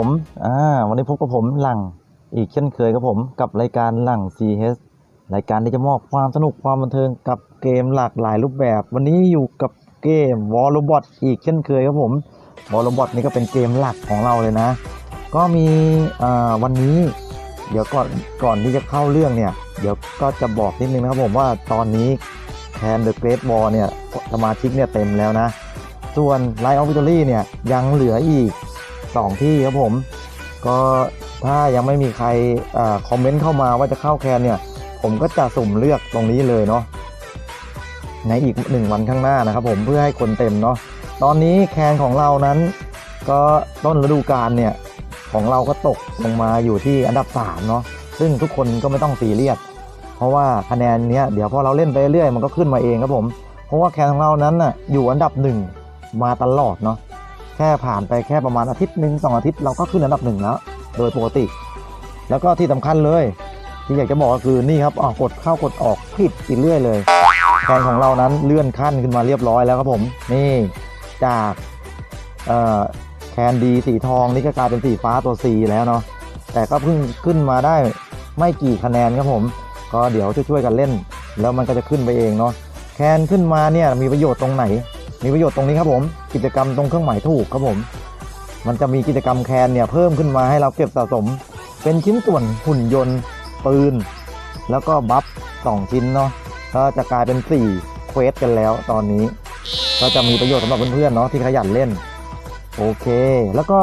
วัสดีครับผมอ่าวันนี้พบกับผมหลังอีกเช่นเคยครับผมกับรายการหลัง CS รายการที่จะมอบความสนุกความบันเทิงกับเกมหลากหลายรูปแบบ วันนี้อยู่กับเกม w a r r o b o t อีกเช่นเคยครับผม w a r r o b o t นี่ก็เป็นเกมหลักของเราเลยนะ ก็มีอ่าวันนี้ เดี๋ยวก่อนก่อนที่จะเข้าเรื่องเนี่ย เดี๋ยวก็จะบอกนิดนึงนะครับผมว่าตอนนี้แคนเดอะเกรทบอลเนี่ยสมาชิกเนี่ยเต็มแล้วนะ ส่วนไลออฟวิตอรี่เนี่ยยังเหลืออีก 2 ที่ครับผม ก็ถ้ายังไม่มีใครอคอมเมนต์เข้ามาว่าจะเข้าแคนเนี่ย ผมก็จะสุ่มเลือกตรงนี้เลยเนาะในอีกหนึ่งวันข้างหน้านะครับผมเพื่อให้คนเต็มเนาะตอนนี้แคนของเรานั้น ก็ต้นฤดูกาลเนี่ยของเราก็ตกลงมาอยู่ที่อันดับ3เนาะซึ่งทุกคนก็ไม่ต้องซีเรียสเพราะว่าคะแนนเนี้ยเดี๋ยวพอเราเล่นไปเรื่อยมันก็ขึ้นมาเองครับผม เพราะว่าแคนของเรานั้นน่ะอยู่อันดับหนึ่งมาตลอดเนาะ ค่ผ่านไปแค่ประมาณอาทิตย์หนึ่งสองอาทิตย์เราก็ขึ้นอันดับหนึ่งแล้ว โดยปกติ แล้วก็ที่สำคัญเลย ที่อยากจะบอกก็คือนี่ครับออกกดเข้ากดออกผิดอีกเรื่อยเลยแคนของเรานั้นเลื่อนขั้นขึ้นมาเรียบร้อยแล้วครับผมนี่จากแคนดีสีทองนี่ก็กลายเป็นสีฟ้าตัว C แล้วเนาะแต่ก็เพิ่งขึ้นมาได้ไม่กี่คะแนนครับผม ก็เดี๋ยวช่วยๆกันเล่น แล้วมันก็จะขึ้นไปเองเนาะแคนขึ้นมาเนี่ยมีประโยชน์ตรงไหน มีประโยชน์ตรงนี้ครับผม กิจกรรมตรงเครื่องหมายถูกครับผม มันจะมีกิจกรรมแคนเนี่ยเพิ่มขึ้นมาให้เราเก็บสะสม เป็นชิ้นส่วนหุ่นยนต์ปืน แล้วก็บัฟสองชิ้นเนาะก็จะกลายเป็น4เควสกันแล้วตอนนี้ ก็จะมีประโยชน์สำหรับเพื่อนๆเนาะที่ขยันเล่น โอเค แล้วก็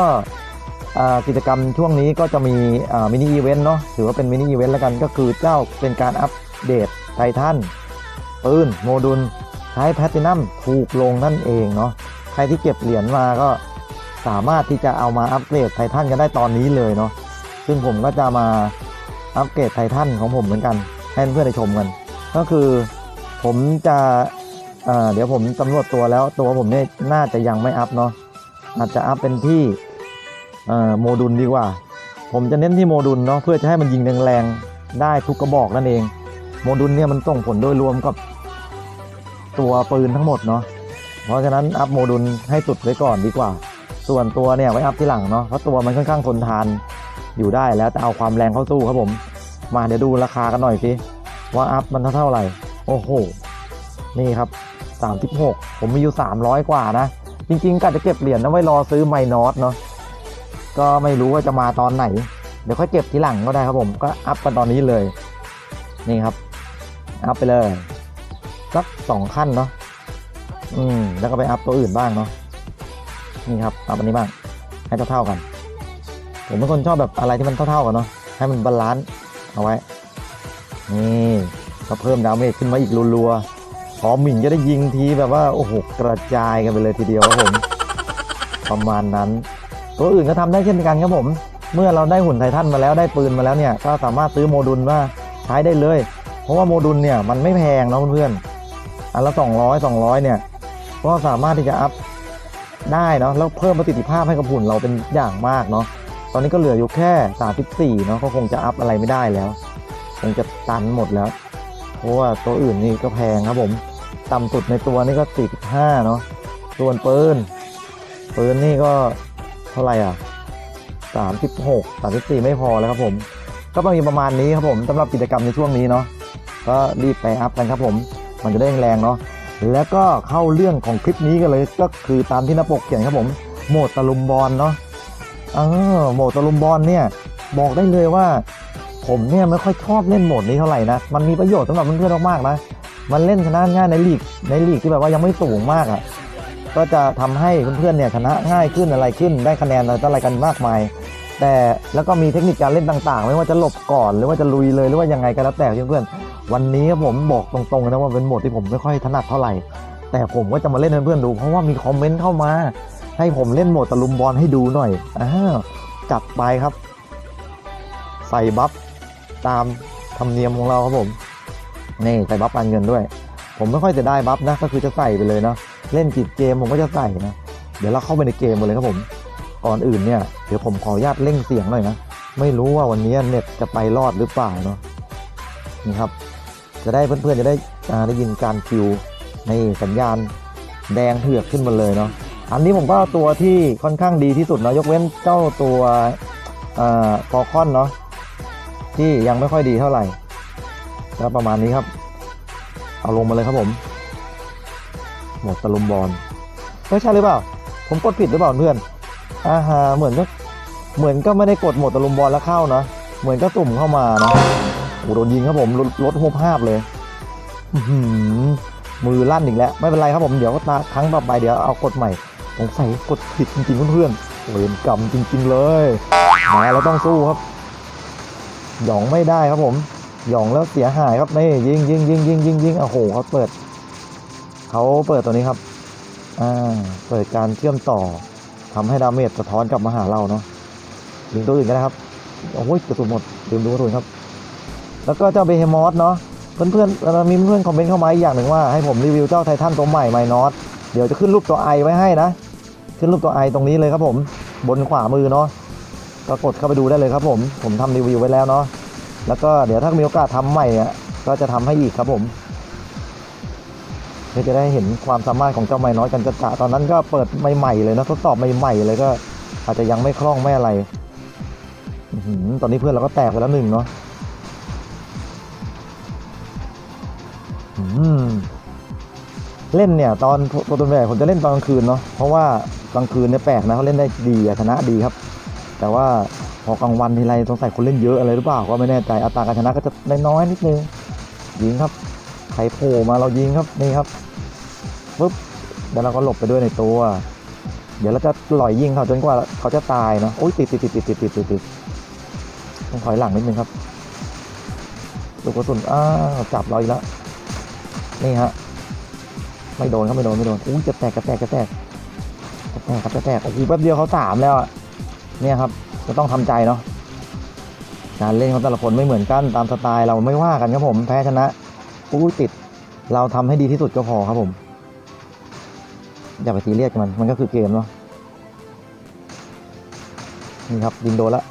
กิจกรรมช่วงนี้ก็จะมีมินิอีเวนต์เนาะถือว่าเป็นมินิอีเวนต์แล้วกันก็คือเจ้าเป็นการอัปเดตไททันปืนโมดูล ช้แพลตินัมถูกลงนั่นเองเนาะใครที่เก็บเหรียญมาก็สามารถที่จะเอามาอัปเกรดไททันกันได้ตอนนี้เลยเนาะซึ่งผมก็จะมาอัปเกรดไททันของผมเหมือนกันให้เพื่อนได้ชมกัน ก็คือผมจะเเดี๋ยวผมสำรวจตัวแล้วตัวผมเนี่ยน่าจะยังไม่อัพเนาะอาจจะอัพเป็นที่โมดูลดีกว่า ผมจะเน้นที่โมดูลเนาะเพื่อจะให้มันยิงแรงๆได้ทุกกระบอกนั่นเอง โมดูลเนี่ยมันส่งผลโดยรวมกับ ตัวปืนทั้งหมดเนาะเพราะฉะนั้นอัพโมดูลให้สุดไว้ก่อนดีกว่า ส่วนตัวเนี่ยไว้อัพที่หลังเนาะเพราะตัวมันค่อนข้างทนทานอยู่ได้แล้วแต่เอาความแรงเข้าสู้ครับผม มาเดี๋ยวดูราคากันหน่อยสิว่าอัพมันเท่าไหร่ โอ้โห นี่ครับ 36 ผมมีอยู่ 300 กว่านะ จริงๆกะจะเก็บเหรียญนะไว้รอซื้อไมนอสเนาะก็ไม่รู้ว่าจะมาตอนไหน เดี๋ยวค่อยเก็บทีหลังก็ได้ครับผมก็อัพกันตอนนี้เลย นี่ครับ อัพไปเลย สักสองขั้นเนาะอืม แล้วก็ไปอัพตัวอื่นบ้างเนาะนี่ครับอัพอันนี้บ้างให้เท่าๆกัน ผมเป็นคนชอบแบบอะไรที่มันเท่าๆกันเนาะให้มันบาลานซ์เอาไว้ นี่ก็เพิ่มดาเมจขึ้นมาอีกรัวๆพอหมิ่งจะได้ยิงทีแบบว่าโอ้โหกระจายกันไปเลยทีเดียวครับผมประมาณนั้น ตัวอื่นก็ทำได้เช่นกันครับผม เมื่อเราได้หุ่นไททันมาแล้วได้ปืนมาแล้วเนี่ย ก็สามารถซื้อโมดูลมาใช้ได้เลย เพราะว่าโมดูลเนี่ยมันไม่แพงเนาะเพื่อนๆ อันละ 200 200 เนี่ย ก็สามารถที่จะอัพได้เนาะแล้วเพิ่มประสิทธิภาพให้กับหุ่นเราเป็นอย่างมากเนาะตอนนี้ก็เหลืออยู่แค่ 34 เนาะก็คงจะอัพอะไรไม่ได้แล้ว คงจะตันหมดแล้ว เพราะว่าตัวอื่นนี่ก็แพงครับผม ต่ำสุดในตัวนี่ก็ 45 เนาะส่วนปืนปืนนี่ก็เท่าไหร่อะ 36 34 ไม่พอแล้วครับผม ก็มีประมาณนี้ครับผมสำหรับกิจกรรมในช่วงนี้เนาะก็รีบไปอัพกันครับผม มันจะได้แรงเนาะแล้วก็เข้าเรื่องของคลิปนี้กันเลยก็คือตามที่หน้าปกเขียนครับผมโหมดตะลุมบอลเนาะเออโหมดตะลุมบอลเนี่ยบอกได้เลยว่า ผมเนี่ยไม่ค่อยชอบเล่นโหมดนี้เท่าไหร่นะมันมีประโยชน์สำหรับเพื่อนๆมากๆนะมันเล่นชนะง่ายในลีกในลีกที่แบบว่ายังไม่สูงมากอะ่ะก็จะทำให้เพื่อนๆเนี่ยชนะง่ายขึ้นอะไรขึ้นได้คะแนนอะไรต่ออะไรกันมากมาย แต่แล้วก็มีเทคนิคการเล่นต่างๆ ไม่ว่าจะหลบก่อนหรือว่าจะลุยเลยหรือว่ายังไงก็แล้วแต่เพื่อนๆ วันนี้ผมบอกตรงๆนะว่าเป็นโหมดที่ผมไม่ค่อยถนัดเท่าไหร่ แต่ผมก็จะมาเล่นให้เพื่อนๆดู เพราะว่ามีคอมเมนต์เข้ามา ให้ผมเล่นโหมดตะลุมบอลให้ดูหน่อยอ้าจัดไปครับ ใส่บัฟตามธรรมเนียมของเราครับผมนี่ใส่บัฟการเงินด้วย ผมไม่ค่อยจะได้บัฟนะก็คือจะใส่ไปเลยเนาะเล่นจิตเกมผมก็จะใส่นะเดี๋ยวเราเข้าไปในเกมกันเลยครับผม ก่อนอื่นเนี่ยเดี๋ยวผมขออนุญาตเร่งเสียงหน่อยนะไม่รู้ว่าวันนี้เน็ตจะไปรอดหรือเปล่าเนาะนี่ครับ จะได้เพื่อนๆจะได้ได้ยินการคิวในสัญญาณแดงเถือกขึ้นมาเลยเนาะอันนี้ผมก็เอาตัวที่ค่อนข้างดีที่สุดเนาะยกเว้นเจ้าตัวเอ่อฟอคอนเนาะที่ยังไม่ค่อยดีเท่าไหร่ก็ประมาณนี้ครับ เอาลงมาเลยครับผม หมดตะลุมบอลไม่ใช่หรือเปล่า ผมกดผิดหรือเปล่าเพื่อนอ่าฮะเหมือนก็เหมือนก็ไม่ได้กดหมดตะลุมบอลแล้วเข้านะเหมือนก็ตุ่มเข้ามานะ โอ้โดนยิงครับผมลดลดหุบภาพเลยมือหือมือลั่นอีกแล้ว ไม่เป็นไรครับผมเดี๋ยวตาครั้งต่อไปเดี๋ยวเอากดใหม่สงสัยกดผิดจริงๆเพื่อนๆเวรกรรมจริง ๆ เลยมาเราต้องสู้ครับหยองไม่ได้ครับผมหยองแล้วเสียหายครับนี่ยิงยิงยิงยิงยิงยิงโอ้โหเขาเปิดเขาเปิดตัวนี้ครับอ่าเปิดการเชื่อมต่อทำให้ดาเมจสะท้อนกลับมาหาเราเนาะยิงตัวอื่นก็ได้ครับโอ้ยกระสุนหมดลืมดูกระสุนครับ แล้วก็เจ้าเบเฮมอสเนาะเพื่อนๆเอ่อมีเพื่อนคอมเมนต์เข้ามาอีกอย่างหนึ่งว่าให้ผมรีวิวเจ้าไททันตัวใหม่ไมนอสเดี๋ยวจะขึ้นรูปตัวไอไว้ให้นะ ขึ้นรูปตัวไอตรงนี้เลยครับผม บนขวามือเนาะก็กดเข้าไปดูได้เลยครับผม ผมทำรีวิวไว้แล้วเนาะแล้วก็เดี๋ยวถ้ามีโอกาสทำใหม่เนี่ยก็จะทำให้อีกครับผมเพื่อจะได้เห็นความสามารถของเจ้าไมน้อยกันจะจะตอนนั้นก็เปิดใหม่ๆเลยนะทดสอบใหม่ๆเลยก็อาจจะยังไม่คล่องไม่อะไรอตอนนี้เพื่อนเราก็แตกไปแล้วหนึ่งเนาะ เล่นเนี่ย ตอนโปรตุเกสผมจะเล่นตอนกลางคืนเนาะเพราะว่ากลางคืนเนี่ยแปลกนะเขาเล่นได้ดีอะชนะดีครับ แต่ว่าพอกลางวันทีไรสงสัยคนเล่นเยอะอะไรหรือเปล่าก็ไม่แน่ใจอัตราการชนะก็จะน้อยนิดนึงยิงครับใครโผล่มาเรายิงครับนี่ครับปุ๊บแล้วเราก็หลบไปด้วยในตัว เดี๋ยวเราจะหล่อยยิงเขาจนกว่าเขาจะตายเนาะโอ้ยติดติดติดติดติดติดติดติดต้องถอยหลังนิดนึงครับลูกกระสุนอ้าวจับเราอีกแล้ว นี่ฮะไม่โดนครับไม่โดนไม่โดนอุ้จะแตกจะแตกจะแตกจะแตกครับจะแตกโอ้โหแป๊บเดียวเขาสามแล้วเนี่ยครับจะต้องทำใจเนาะการเล่นของแต่ละคนไม่เหมือนกันตามสไตล์เราไม่ว่ากันครับผมแพ้ชนะอู้ติดเราทำให้ดีที่สุดก็พอครับผม อย่าไปซีเรียสกับมันมันก็คือเกมเนาะนี่ครับยิงโดนละ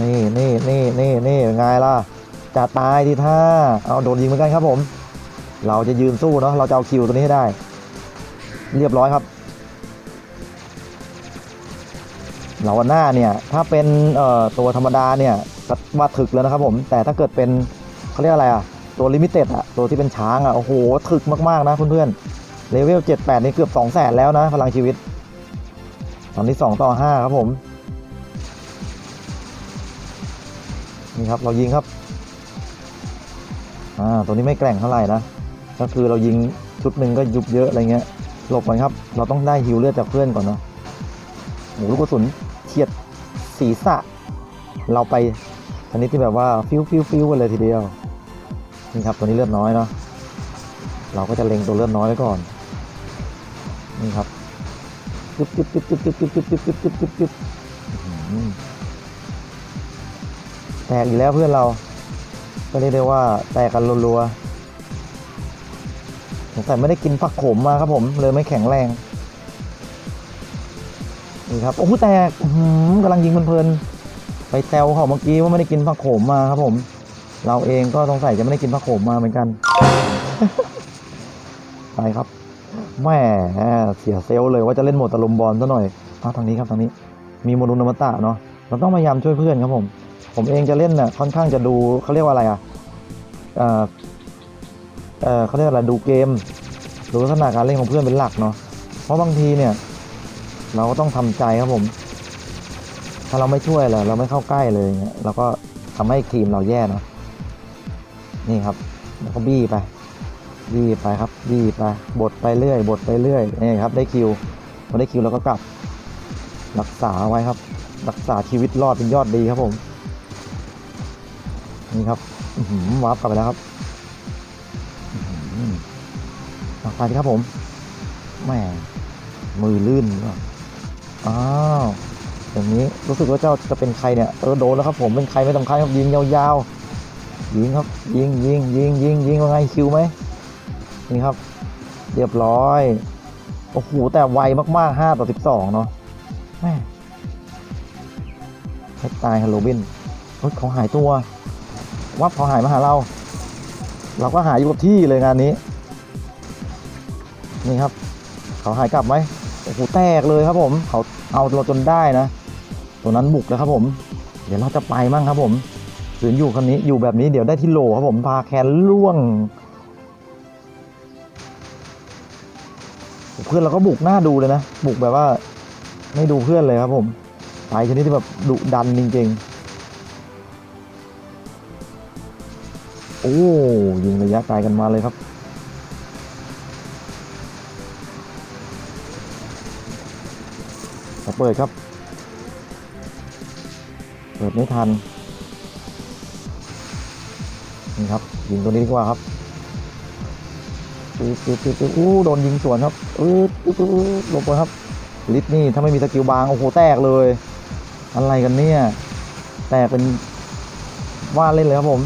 นี่นี่นี่นี่นี่ไงล่ะ จะตายทีท่าเอาโดนยิงเหมือนกันครับผม เราจะยืนสู้เนาะเราจะเอาคิวตัวนี้ให้ได้ เรียบร้อยครับเหล่าหน้าเนี่ยถ้าเป็นเอ่อตัวธรรมดาเนี่ยก็ว่าถึกแล้วนะครับผม แต่ถ้าเกิดเป็นเขาเรียกอะไรอะตัวลิมิเต็ดอะตัวที่เป็นช้างอะโอ้โหถึกมากๆนะเพื่อนๆเลเวล78 นี่เกือบ 2 0 0แสนแล้วนะ พลังชีวิตตอนนี้2ต่อ 5 ครับผม นี่ครับ เรายิงครับ อ่าตัวนี้ไม่แกร่งเท่าไหร่นะ ก็คือเรายิงชุดหนึ่งก็ยุบเยอะอะไรเงี้ย หลบก่อนครับ เราต้องได้ฮิวเลือดจากเพื่อนก่อนเนาะหมูลูกกระสุนเฉียดศีรษะ เราไปชนิดที่แบบว่าฟิวฟิวฟิวกันเลยทีเดียว นี่ครับตัวนี้เลือดน้อยเนาะ เราก็จะเล็งตัวเลือดน้อยไว้ก่อน นี่ครับจึ๊บจึ๊บจึ๊บจึ๊บจึ๊บจึ๊บจึ๊บจึ๊บจึ๊บจึ๊บจึ๊บแตกอีกแล้วเพื่อนเรา ก็เรียกได้ว่าแตกกันรัวๆสงสัยไม่ได้กินผักโขมมาครับผมเลยไม่แข็งแรงนี่ครับโอ้โหแตกหือกำลังยิงเพลินๆไปแซวเขาเมื่อกี้ว่าไม่ได้กินผักโขมมาครับผม เราเองก็สงสัยจะไม่ได้กินผักโขมมาเหมือนกันไปครับแหม่เสียเซลเลยว่าจะเล่นโหมดตะลุมบอลซะหน่อยมาทางนี้ครับทางนี้ มีโมนุนอมตะเนาะเราต้องพยายามช่วยเพื่อนครับผม ผมเองจะเล่นน่ะค่อนข้างจะดูเขาเรียกว่าอะไรอะเออเออเขาเรียกอะไรดูเกมดูลักษณะการเล่นของเพื่อนเป็นหลักเนาะเพราะบางทีเนี่ย เราก็ต้องทำใจครับผม ถ้าเราไม่ช่วยเลยเราไม่เข้าใกล้เลยเงี้ยเราก็ทำให้ทีมเราแย่เนาะนี่ครับแล้วก็บี้ไปบี้ไปครับบี้ไปบดไปเรื่อยบดไปเรื่อยนี่ครับ ได้คิวพอได้คิวเราก็กลับ รักษาไว้ครับ รักษาชีวิตรอดเป็นยอดดีครับผม นี่ครับหือวาร์ปกลับไปแล้วครับหืมาไปครับผมแหมมือลื่นอ้าวอย่างนี้รู้สึกว่าเจ้าจะเป็นใครเนี่ยเออโดนแล้วครับผมเป็นใครไม่ต้องใครครับยิงยาวๆยิงครับ ยิงยิงยิงยิงยิงว่าไงคิวไหมนี่ครับ เรียบร้อยโอ้โหแต่ไวมากๆ5ต่อ12เนาะแม่ให้ตายฮัลโลบินเฮ้ยเขาหายตัว วับเขาหายมาหาเรา เราก็หายอยู่กับที่เลยงานนี้ นี่ครับ เขาหายกลับไหมโอ้โหแตกเลยครับผม เขาเอาเราจนได้นะ ตัวนั้นบุกแล้วครับผม เดี๋ยวเราจะไปมั่งครับผมขืนอยู่คนนี้อยู่แบบนี้เดี๋ยวได้ที่โหลครับผมพาแคนล่วง เพื่อนเราก็บุกหน้าดูเลยนะ บุกแบบว่า ไม่ดูเพื่อนเลยครับผมไปชนิดที่แบบดุดันจริงๆ อ้ยิงระยะไกลกันมาเลยครับ เปิดครับ เปิดไม่ทัน นี่ครับ ยิงตัวนี้ดีกว่าครับปื๊ดปื๊ดปื๊ดปื๊ดอู้โดนยิงสวนครับปื๊ดปื๊ดปื๊ดหลบไปครับ ลิฟนี่ถ้าไม่มีสกิลบาง โอ้โห แตกเลย อะไรกันเนี่ย แตกเป็นว่าเล่นเลยครับผม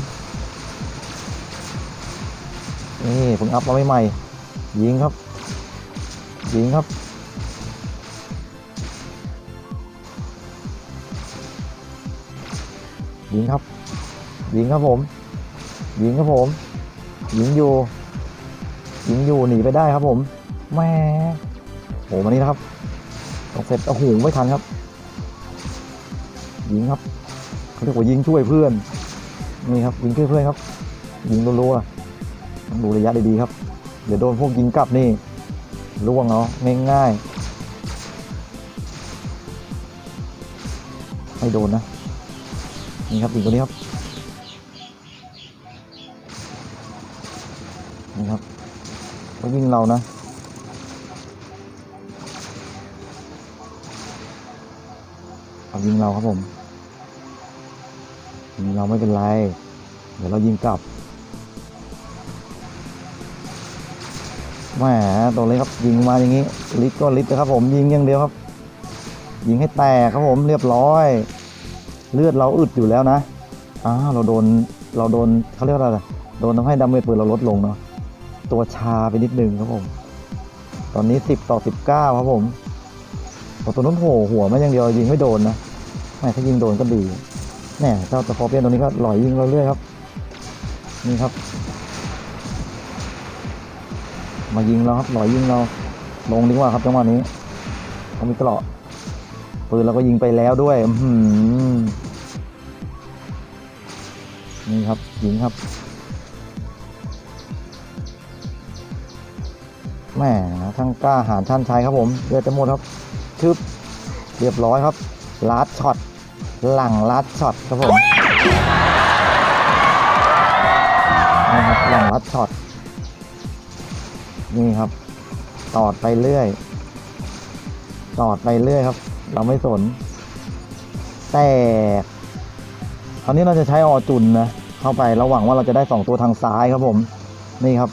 นี่ผมอัพมาใหม่ๆยิงครับยิงครับ ยิงครับ ยิงครับผม ยิงครับผม ยิงอยู่ ยิงอยู่หนีไปได้ครับผมแม่โหมานี่นะครับต้องเสร็จโอ้โหไม่ทันครับ ยิงครับเขาเรียกว่ายิงช่วยเพื่อน นี่ครับยิงช่วยเพื่อนครับ ยิงรัวๆ ต้องดูระยะดีๆครับ เดี๋ยวโดนพวกยิงกลับนี่ล่วงเนาะง่ายๆไม่โดนนะ นี่ครับยิงตัวนี้ครับ นี่ครับเขายิงเรานะเอายิงเราครับผมยิงเราไม่เป็นไร เดี๋ยวเรายิงกลับ แหมตัวเลยครับยิงมาอย่างนี้ลิฟก็ลิฟนะครับผมยิงอย่างเดียวครับ ยิงให้แตกครับผมเรียบร้อย เลือดเราอึดอยู่แล้วนะอ้าเราโดนเราโดนเขาเรียกว่าอะไรโดนทำให้ดาเมจปืนเราลดลงเนาะตัวชาไปนิดนึงครับผม ตอนนี้สิบต่อสิบเก้าครับผมตัวนู้นโผล่หัวมาอย่างเดียวยิงไม่โดนนะแม่ถ้ายิงโดนก็ดีแน่เจ้าตะคอเปียนตัวนี้ก็หล่อยยิงเราเรื่อยครับ นี่ครับ มายิงเราครับหล่อยยิงเราลงดีกว่าครับจังหวะนี้เขามีกราะปืนเราก็ยิงไปแล้วด้วยอืนี่ครับยิงครับแม่ทั้งกล้าหาญชันชัยครับผมเลือดจะหมดครับชึบเรียบร้อยครับลัดช็อตหลังลัดช็อตครับผมนี่ครับหลังลัดช็อต นี่ครับ ตอดไปเรื่อย ตอดไปเรื่อยครับ เราไม่สน แต่คราวนี้เราจะใช้ออจุนนะ เข้าไประหวังว่าเราจะได้สองตัวทางซ้ายครับผม นี่ครับ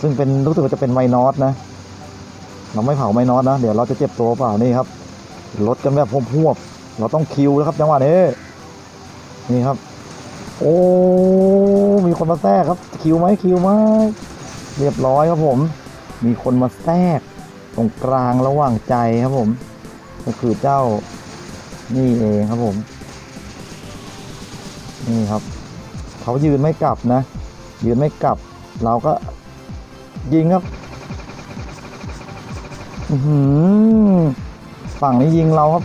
ซึ่งเป็นรู้สึกว่าจะเป็นไมนอสนะ เราไม่เผาไมนอสนะ เดี๋ยวเราจะเจ็บตัวเปล่านี่ครับลดกันแบบพวบๆเราต้องคิวแล้วครับจังหวะนี้นี่ครับ โอ้มีคนมาแทรกครับ คิวไหมคิวไหมเรียบร้อยครับผม มีคนมาแทรก ตรงกลางระหว่างใจครับผม ก็คือเจ้านี่เองครับผม นี่ครับ เขายืนไม่กลับนะ ยืนไม่กลับ เราก็ยิงครับอือหือฝั่งนี้ยิงเราครับ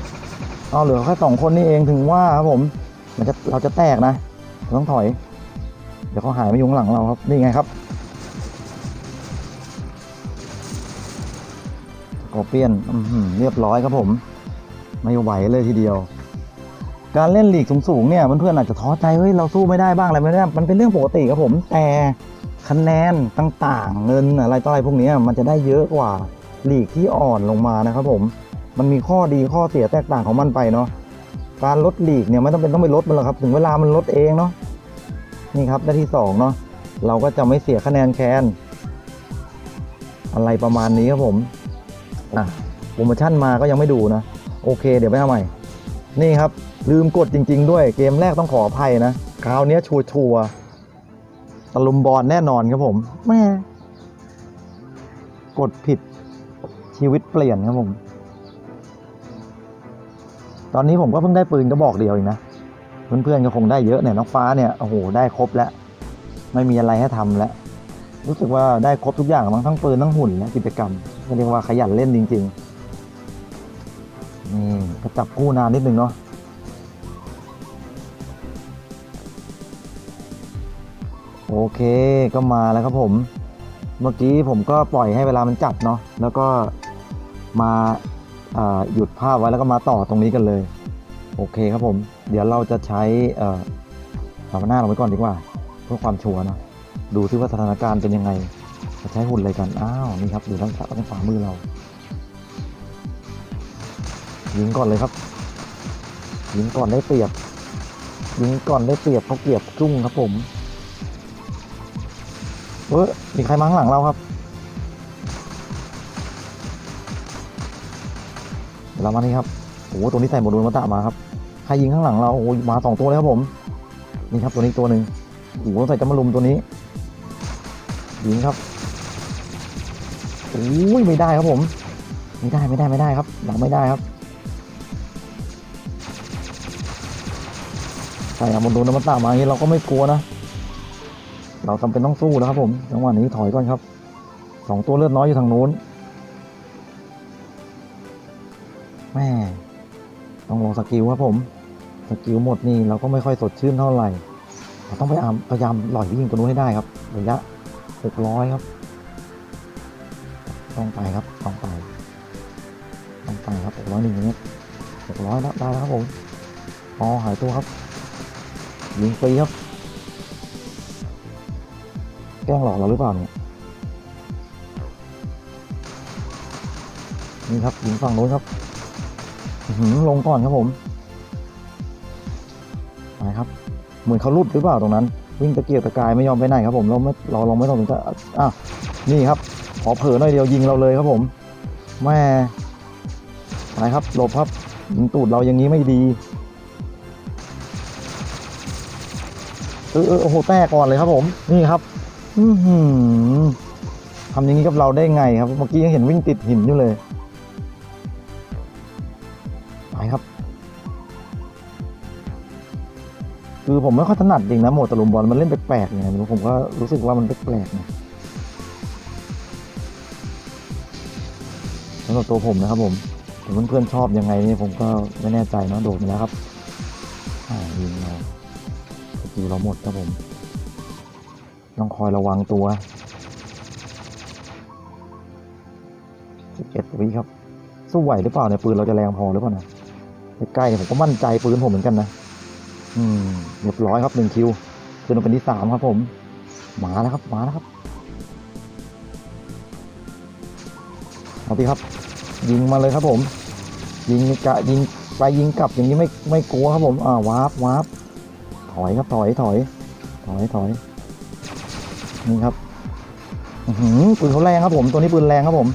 เอาเหลือแค่สองคนนี่เองถึงว่าครับผม มันจะเราจะแตกนะ ต้องถอย เดี๋ยวเขาหายมาอยุงหลังเราครับ นี่ไงครับกอเปียนเรียบร้อยครับผม ไม่ไหวเลยทีเดียว การเล่นลีกสูงๆเนี่ยเพื่อนๆอาจจะท้อใจเฮ้ยเราสู้ไม่ได้บ้างอะไรไม่ได้มันเป็นเรื่องปกติครับผม แต่คะแนนต่างๆ เงินอะไรต่ออะไรพวกนี้มันจะได้เยอะกว่าลีกที่อ่อนลงมานะครับผม มันมีข้อดีข้อเสียแตกต่างของมันไปเนาะ การลดหลีกเนี่ยไม่ต้องเป็นต้องไปลดมันหรอกครับ ถึงเวลามันลดเองเนาะนี่ครับได้ที่สองเนาะเราก็จะไม่เสียคะแนนแคนอะไรประมาณนี้ครับผมอะโปรโมชั่นมาก็ยังไม่ดูนะโอเค เดี๋ยวไปทำใหม่ นี่ครับ ลืมกดจริง ๆ ด้วยเกมแรกต้องขออภัยนะคราวนี้ชัวชัวตะลุมบอลแน่นอนครับผมแม่กดผิดชีวิตเปลี่ยนครับผม ตอนนี้ผมก็เพิ่งได้ปืนกระบอกเดียวเองนะ เพื่อนๆก็คงได้เยอะเนี่ยน้องฟ้าเนี่ยโอ้โหได้ครบแล้ว ไม่มีอะไรให้ทำแล้วรู้สึกว่าได้ครบทุกอย่างมั้งทั้งปืนทั้งหุ่นและกิจกรรมก็เรียกว่าขยันเล่นจริงๆนี่ก็จับกู้นานนิดนึงเนาะโอเคก็มาแล้วครับผม เมื่อกี้ผมก็ปล่อยให้เวลามันจับเนาะแล้วก็มา หยุดภาพไว้แล้วก็มาต่อตรงนี้กันเลย โอเคครับผม เดี๋ยวเราจะใช้เอ่อฝาหน้าลงไว้ก่อนดีกว่า เพื่อความชัวร์นะดูที่ว่าสถานการณ์เป็นยังไงจะใช้หุ่นอะไรกันอ้าวนี่ครับอยู่ด้านซ้ายด้านขวามือเรายิงก่อนเลยครับยิงก่อนได้เปรียบยิงก่อนได้เปรียบเขาเกลียบจุ้งครับผมเออมีใครมาข้างหลังเราครับ เรามานี่ครับโอ้โหตัวนี้ใส่โมดูลมาตะมาครับใครยิงข้างหลังเราโอ้โหมาสองตัวเลยครับผมนี่ครับตัวนี้ตัวหนึ่งโอ้โหใส่จมารุมตัวนี้ยิงครับโอ้ยไม่ได้ครับผม ไม่ได้ไม่ได้ไม่ได้ครับหลังไม่ได้ครับใส่อามุนโดนมาตะมาอย่างนี้เราก็ไม่กลัวนะเราจำเป็นต้องสู้แล้วครับผมจังหวะนี้ถอยก่อนครับสองตัวเลือดน้อยอยู่ทางนู้น แม่ต้องลงสกิลครับผม สกิลหมดนี่เราก็ไม่ค่อยสดชื่นเท่าไหร่เราต้องพยายามพยายามหล่อยวิ่งตัวนู้นให้ได้ครับระยะหกร้อยครับ ต้องไปครับต้องไปต้องไปครับหกร้อยหนึ่งเมตรหกร้อยแล้วได้แล้วครับผมอ๋อหายตัวครับยิงฟรีครับ แกล้งหลอกเราหรือเปล่าเนี่ยนี่ครับยิงฝั่งโน้นครับ ลงก่อนครับผมไปครับ เหมือนเขาลุดหรือเปล่าตรงนั้น วิ่งตะเกียกตะกายไม่ยอมไปไหนครับผมเราไม่เราเราไม่ต้องสนใจอะนี่ครับขอเผลอหน่อยเดียวยิงเราเลยครับผมแม่ไปครับหลบครับยิงตูดเราอย่างนี้ไม่ดีเออเออโอ้โหแตกก่อนเลยครับผมนี่ครับอืทำอย่างนี้กับเราได้ไงครับ เมื่อกี้ยังเห็นวิ่งติดหินอยู่เลย ไปครับ คือผมไม่ค่อยถนัดจริงนะโหมดตะลุมบอลมันเล่นแปลกๆไงผมก็รู้สึกว่ามันแปลกๆนะสำหรับตัวผมนะครับผมแต่เพื่อนๆชอบยังไงนี่ผมก็ไม่แน่ใจนะโดดมาแล้วครับยิงเราสกิลเราหมดครับผม ต้องคอยระวังตัว11วิครับ สู้ไหวหรือเปล่าเนี่ยปืนเราจะแรงพอหรือเปล่านะ ใกล้ๆเนี่ยผมก็มั่นใจปืนผมเหมือนกันนะอืมเรียบร้อยครับหนึ่งคิวขึ้นมาเป็นที่สามครับผมมาแล้วครับมาแล้วครับเอาพี่ครับ ยิงมาเลยครับผม ยิงกะยิงไปยิงกลับอย่างนี้ไม่ไม่กลัวครับผมอ่าวาร์ปวาร์ปถอยครับถอยถอย ถอยถอยนี่ครับอืปืนเขาแรงครับผมตัวนี้ปืนแรงครับผม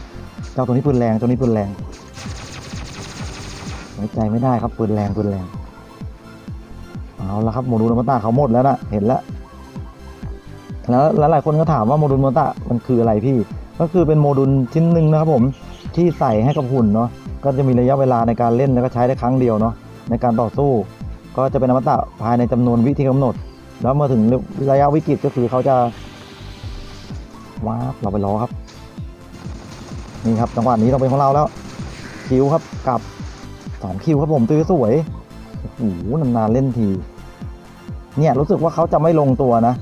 เจ้าตัวนี้ปืนแรงตัวนี้ปืนแรง ไว้ใจไม่ได้ครับปืนแรงปืนแรง เอาละครับโมดูลอมตะเขาหมดแล้วนะเห็นแล้วแล้วลวหลายคนก็ถามว่าโมดูลอมตะมันคืออะไรพี่ ก็คือเป็นโมดูลชิ้นหนึ่งนะครับผมที่ใส่ให้กับหุ่นเนาะก็จะมีระยะเวลาในการเล่นแล้วก็ใช้ได้ครั้งเดียวเนาะในการต่อสู้ ก็จะเป็นอมตะภายในจำนวนวิที่กำหนด แล้วมื่อถึงระยะวิกฤตก็คือเขาจะว้าเราไปรอครับนี่ครับจังหวะนี้เราเป็นของเราแล้วคิวครับกลับ สองคิวครับผมตื้อสวยโอ้โหนานๆเล่นที เนี่ยรู้สึกว่าเขาจะไม่ลงตัวนะ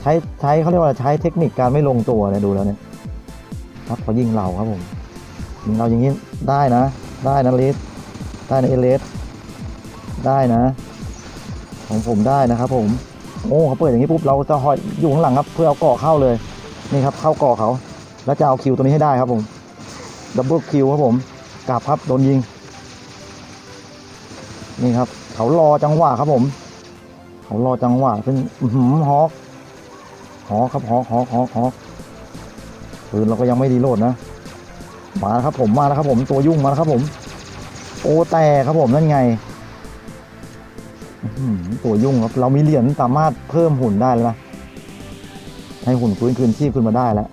ใช้ใช้เขาเรียกว่าใช้เทคนิคการไม่ลงตัวเนี่ยดูแล้วเนี่ยครับเขายิงเราครับผมยิงเราอย่างนี้ได้นะ ได้นะเลสได้นะเอเลสได้นะ ของผมได้นะครับผมโอ้เขาเปิดอย่างนี้ปุ๊บเราจะหอยอยู่ข้างหลังครับ เพื่อเอาเกาะเข้าเลยนี่ครับเข้าเกาะเขา แล้วจะเอาคิวตัวนี้ให้ได้ครับผมดับเบิลคิวครับผมกลับครับโดนยิง นี่ครับ เขารอจังหวะครับผม เขารอจังหวะซึ่งอื้อหือฮอกฮอกครับฮอกฮอกฮอกฮอกปืนเราก็ยังไม่ดีโหลดนะมาแล้วครับผมมาแล้วครับผมตัวยุ่งมาแล้วครับผม โอแต่ครับผมนั่นไงตัวยุ่งครับ เรามีเหรียญสามารถเพิ่มหุ่นได้แล้วนะให้หุ่นฟื้นคืนชีพขึ้นมาได้แล้ว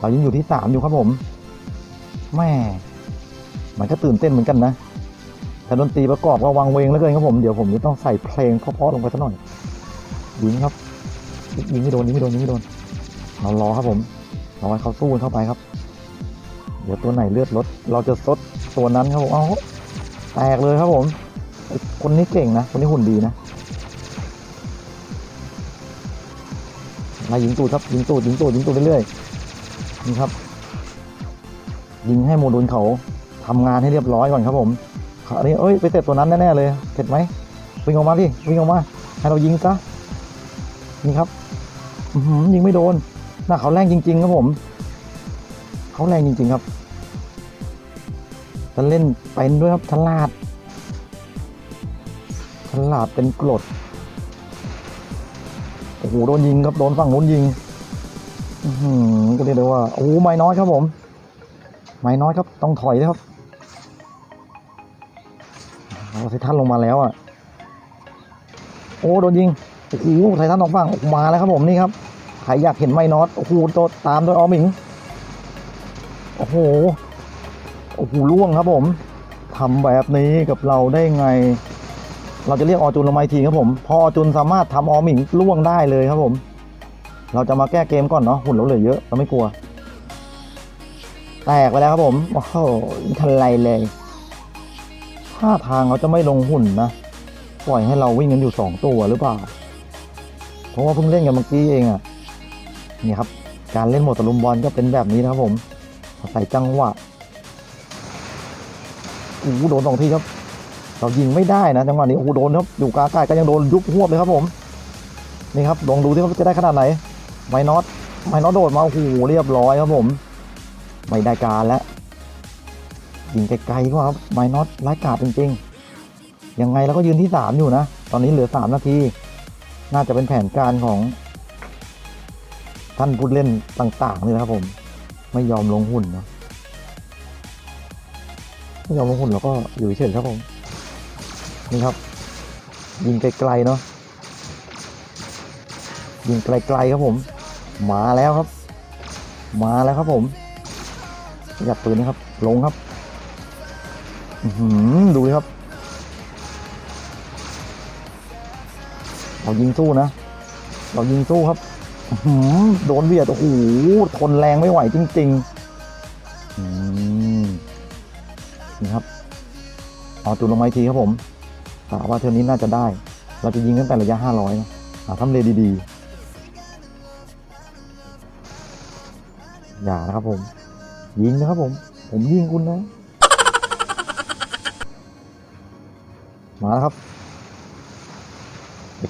เรายังอยู่ที่สามอยู่ครับผมแม่มันก็ตื่นเต้นเหมือนกันนะ แต่ดนตรีประกอบก็วังเวงเหลือเกินครับผมเดี๋ยวผมจะต้องใส่เพลงเพราะๆลงไปสักหน่อยยิงครับยิงไม่โดนยิงไม่โดนยิงไม่โดนเรารอครับผมรอให้เขาสู้กันเข้าไปครับ เดี๋ยวตัวไหนเลือดลด เราจะซดตัวนั้นครับผมเอาแตกเลยครับผมคนนี้เก่งนะ คนนี้หุ่นดีนะมายิงตูดครับยิงตูดยิงตูดยิงตูดเรื่อยๆนี่ครับ ยิงให้โมดูลเขาทำงานให้เรียบร้อยก่อนครับผม อันนี้เอ้ยไปเสร็จตัวนั้นแน่ๆเลยเสร็จไหมวิ่งออกมาดิวิ่งออกมาให้เรายิงซะนี่ครับอืยิงไม่โดนหน้าเขาแรงจริง ๆ ครับผม เขาแรงจริง ๆ ครับจะเล่นเป็นด้วยครับฉลาดฉลาดเป็นกรดโอ้โหโดนยิงครับโดนฝั่งนู้นยิงอืก็เรียกได้ว่าโอ้ไม่น้อยครับผม ไม่น้อยครับต้องถอยนะครับ ไททันลงมาแล้วอะ โอ้โดนยิง โอ้โหไททันออกฝั่งออกมาแล้วครับผมนี่ครับ ใครอยากเห็นไม่น็อต โอ้โหโดตามโดยออมิง โอ้โห โอ้โหล่วงครับผมทำแบบนี้กับเราได้ไง เราจะเรียกออจุนลงมาทีครับผม พอออจุนสามารถทำออมิงล่วงได้เลยครับผม เราจะมาแก้เกมก่อนเนาะ หุ่นเราเหลือเยอะ เราไม่กลัว แตกไปแล้วครับผม โอ้โหทันไรเลย ท่าทางเขาจะไม่ลงหุ่นนะ ปล่อยให้เราวิ่งกันอยู่สองตัวหรือเปล่า เพราะว่าเพิ่งเล่นกันเมื่อกี้เองอะ่ะ นี่ครับ การเล่นโหมดตะลุมบอลก็เป็นแบบนี้นะครับผมใส่จังหวะโอ้โหโดนสองทีครับ เรายิงไม่ได้นะจังหวะนี้โอ้โหโดนครับ อยู่กลางกาศก็ยังโดนยุบหัวเลยครับผม นี่ครับลองดูที่ว่าจะได้ขนาดไหน ไมน็อตไมน็อตโดดมาโอ้โหเรียบร้อยครับผม ไม่ได้การแล้ว ยิงไกลๆก็ครับไมน็อตไร้กาดจริงๆ ยังไงเราก็ยืนที่สามอยู่นะ ตอนนี้เหลือสามนาที น่าจะเป็นแผนการของ ท่านผู้เล่นต่างๆนี่นะครับผม ไม่ยอมลงหุ่นเนาะไม่ยอมลงหุ่นเราก็อยู่เฉยๆครับผม นี่ครับ ยิงไกลๆเนาะยิงไกลๆครับผม มาแล้วครับ มาแล้วครับผมหยัดปืนนะครับ ลงครับ ดูครับ เรายิงสู้นะ เรายิงสู้ครับโดนเบียดโอ้โหทนแรงไม่ไหวจริงๆนี่ครับเอาจุดลงไมาอีกทีครับผมกะว่าเท่านี้น่าจะได้ เราจะยิงตั้งแต่ระยะห้าร้อยนะหาทำเลดีๆ อย่านะครับผม ยิงนะครับผม ผมยิงคุณนะ มาแล้วครับ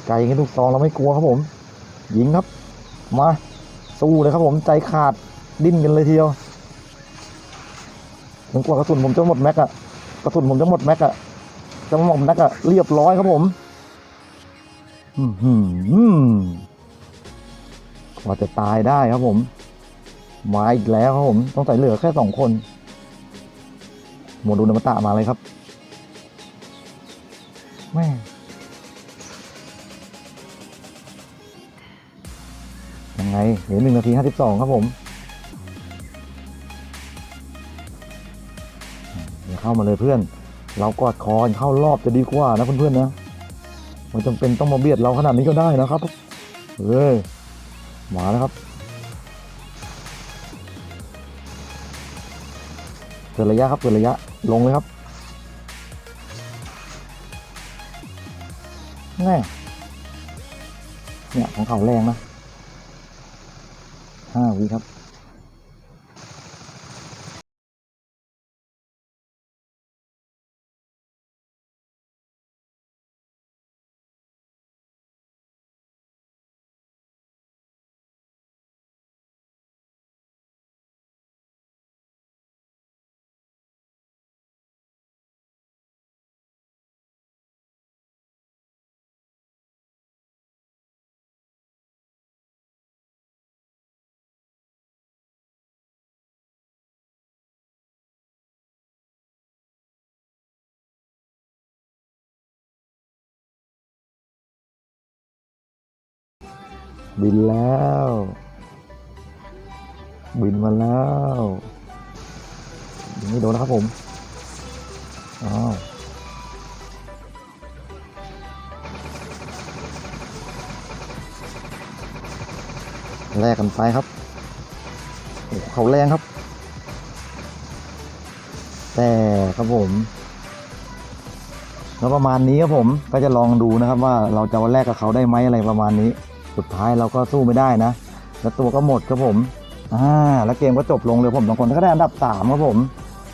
ไกลๆกันลูกซองเราไม่กลัวครับผม ยิงครับ มาสู้เลยครับผมใจขาดดิ้นกันเลยทีเดียวถึงกว่ากระสุนผมจะหมดแม็กอะกระสุนผมจะหมดแม็กอะจะหมดแม็กอะเรียบร้อยครับผมอือหือกว่าจะตายได้ครับผมมาอีกแล้วครับผมต้องใส่เหลือแค่สองคนโมดูนมตะมาเลยครับ ลือหนึ่งนาทีห้าสิบสองครับผมอย่าเข้ามาเลยเพื่อน เรากอดคอเข้ารอบจะดีกว่านะเพื่อนๆนะมันจำเป็นต้องมาเบียดเราขนาดนี้ก็ได้นะครับเอ้ยมาแล้วครับเกิดระยะครับเกิดระยะลงเลยครับแน่เนี่ยของเขาแรงนะ ห้าวิครับ บินแล้ว บินมาแล้วยังไม่โดนนะครับผม อ้าวแลกกันไปครับโอ้เขาแรงครับ แต่ครับผมแล้วประมาณนี้ครับผมก็จะลองดูนะครับว่าเราจะวันแรกกับเขาได้ไหมอะไรประมาณนี้ สุดท้ายเราก็สู้ไม่ได้นะ แล้วตัวก็หมดครับผมอ่าแล้วเกมก็จบลงเลยผมสองคนก็ได้อันดับสามครับผม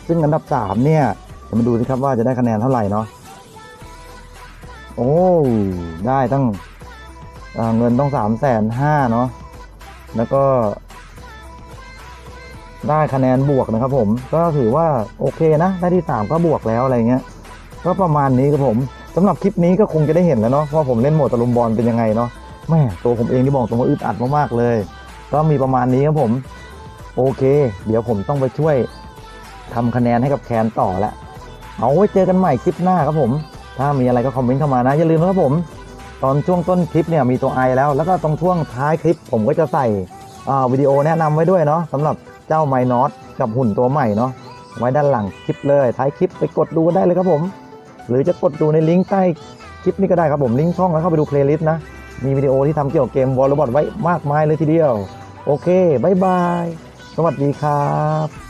ซึ่งอันดับสามเนี่ยจะมาดูสิครับว่าจะได้คะแนนเท่าไหร่เนาะโอ้ได้ตั้งเงินต้องสามแสนห้าเนาะแล้วก็ได้คะแนนบวกนะครับผมก็ถือว่าโอเคนะได้ที่ 3 ก็บวกแล้วอะไรเงี้ยก็ประมาณนี้ครับผมสำหรับคลิปนี้ก็คงจะได้เห็นแล้วเนาะว่าผมเล่นโหมดตะลุมบอลเป็นยังไงเนาะ แม่ตัวผมเองที่บอกตรงว่าอึดอัดมากๆเลย ก็มีประมาณนี้ครับผม โอเค เดี๋ยวผมต้องไปช่วยทำคะแนนให้กับแคนต่อล้วเอาไว้เจอกันใหม่คลิปหน้าครับผม ถ้ามีอะไรก็คอมเมนต์เข้ามานะ อย่าลืมนะครับผม ตอนช่วงต้นคลิปเนี่ยมีตัวไอแล้ว แล้วก็ตรงช่วงท้ายคลิป ผมก็จะใส่วิดีโอแนะนำไว้ด้วยเนาะสำหรับเจ้าไมนอตกับหุ่นตัวใหม่เนาะไว้ด้านหลังคลิปเลย ท้ายคลิปไปกดดูได้เลยครับผม หรือจะกดดูในลิงก์ใต้คลิปนี้ก็ได้ครับผมลิงก์ช่องแล้วเข้าไปดูเพลย์ลิสต์นะ มีวิดีโอที่ทำเกี่ยวกับเกมวอลเลย์บอลไว้มากมายเลยทีเดียว โอเคบายบาย สวัสดีครับ